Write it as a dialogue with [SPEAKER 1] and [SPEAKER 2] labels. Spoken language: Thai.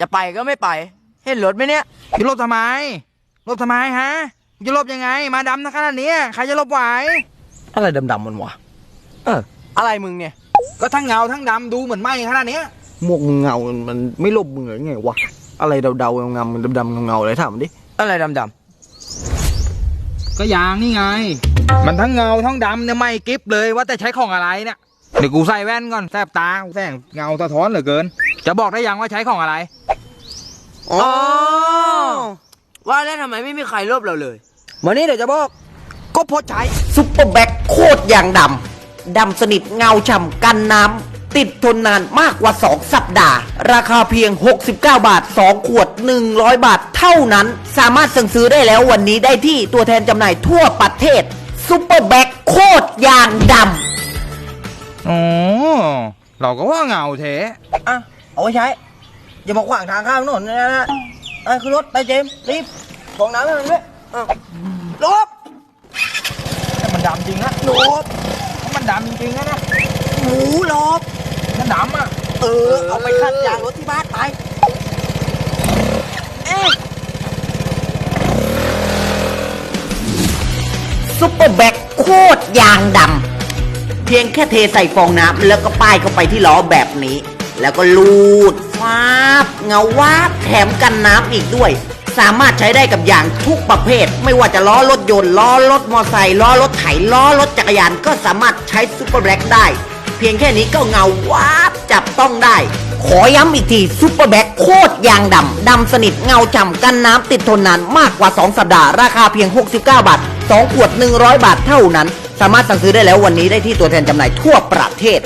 [SPEAKER 1] จะไปก็ไม่ไป เห็นรถไหมเนี่ย
[SPEAKER 2] จะลบทำไมลบทำไมฮะจะลบยังไง มาดำนะขนาดนี้ใครจะลบไหว
[SPEAKER 1] อะไรดำๆมันวะเออ อะไรมึงเนี่ย
[SPEAKER 2] ก็ทั้งเงาทั้งดำดูเหมือนไหมขนาดเนี้ย
[SPEAKER 3] หมวกเงา มันไม่ลบมึงหรือไงวะอะไรเดาๆเงาๆดำๆเงาๆอะไรถามมันดิ
[SPEAKER 1] อะไรดำ
[SPEAKER 2] ก็ยางนี่ไง มันทั้งเงาทั้งดำเนี่ยไม่กิฟเลยว่าแต่ใช้ของอะไรเนี่ย เดี๋ยวกูใส่แว่นก่อนแสบตาแสงเงาสะท้อนเหลือเกิน จะบอกได้ยังว่าใช้ของอะไร
[SPEAKER 1] ๆอ๋อ ว่าแล้วทำไมไม่มีใครรบเราเลย
[SPEAKER 3] วันนี้เดี๋ยวจะบอก
[SPEAKER 2] ก็เพราะใช้
[SPEAKER 4] ซุปเปอร์แบ็คโคตรยางดำ ดำสนิทเงาฉ่ำกันน้ำ ติดทนนานมากกว่า 2 สัปดาห์ ราคาเพียง 69 บาท 2 ขวด 100 บาทเท่านั้น สามารถสั่งซื้อได้แล้ววันนี้ได้ที่ตัวแทนจำหน่ายทั่วประเทศซุปเปอร์แบ็คโคตรยางดำ
[SPEAKER 2] อ๋อเราก็ว่าเงาเท
[SPEAKER 3] อะเอาไว้ใช้ อย่ามาขวางทางข้ามถนนนะนะไอ้คือรถไปเจมส์รีบฟองน้ำให้มันด้วยอะลบ
[SPEAKER 2] แต่มันดำจริงนะลบมันดำจริงๆนะนะ
[SPEAKER 3] หมูลบ
[SPEAKER 2] มันดำอะ
[SPEAKER 3] เออ เอาไปขัดยางรถที่บ้านไป
[SPEAKER 4] ซุปเปอร์แบ็คโคตรยางดำ เพียงแค่เทใส่ฟองน้ำแล้วก็ป้ายเข้าไปที่ล้อแบบนี้ แล้วก็ลูดฟาบเงาวาบแถมกันน้ำอีกด้วย สามารถใช้ได้กับอย่างทุกประเภท ไม่ว่าจะล้อรถยนต์ล้อรถมอไซค์ล้อรถไถล้อรถจักรยานก็สามารถใช้ซุปเปอร์แบ็คได้ เพียงแค่นี้ก็เงาวาบจับต้องได้ ขอย้ำอีกทีซุปเปอร์แบ็คโคตรยางดำดำสนิทเงาจำกันน้ำติดทนนานมากกว่า 2 สัปดาห์ราคาเพียง 69 บาท 2 ขวด 100 บาทเท่านั้น สามารถสั่งซื้อได้แล้ววันนี้ได้ที่ตัวแทนจำหน่ายทั่วประเทศ